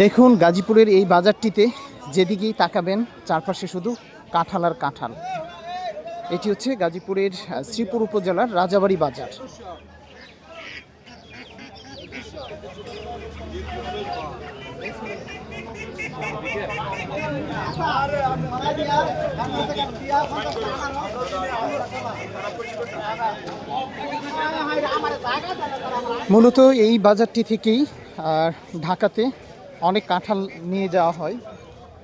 দেখুন, গাজীপুরের এই বাজারটিতে যেদিকেই তাকাবেন, চারপাশে শুধু কাঁঠাল আর কাঁঠাল। এটি হচ্ছে গাজীপুরের শ্রীপুর উপজেলার রাজাবাড়ি বাজার। মূলত এই বাজারটি থেকেই ঢাকাতে অনেক কাঁঠাল নিয়ে যাওয়া হয়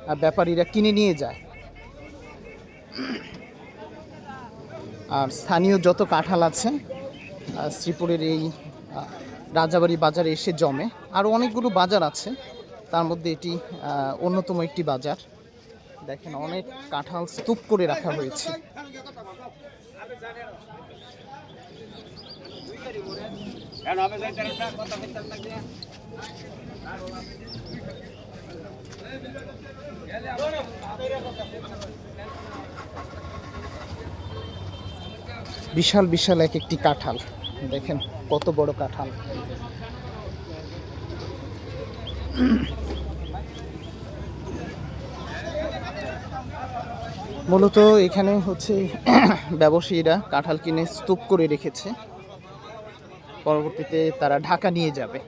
আর ব্যাপারীরা কিনে নিয়ে যায়। আর স্থানীয় যত কাঁঠাল আছে শ্রীপুরের এই রাজাবাড়ি বাজারে এসে জমে। আরও অনেকগুলো বাজার আছে, তার মধ্যে এটি অন্যতম একটি বাজার। দেখেন অনেক কাঁঠাল স্তূপ করে রাখা হয়েছে। বিশাল বিশাল এক একটি কাঁঠাল। দেখেন কত বড় কাঁঠাল। মূলত এখানে হচ্ছে ব্যবসায়ীরা কাঁঠাল কিনে স্তূপ করে রেখেছে। পরবর্তীতে তারা ঢাকা নিয়ে যাবে।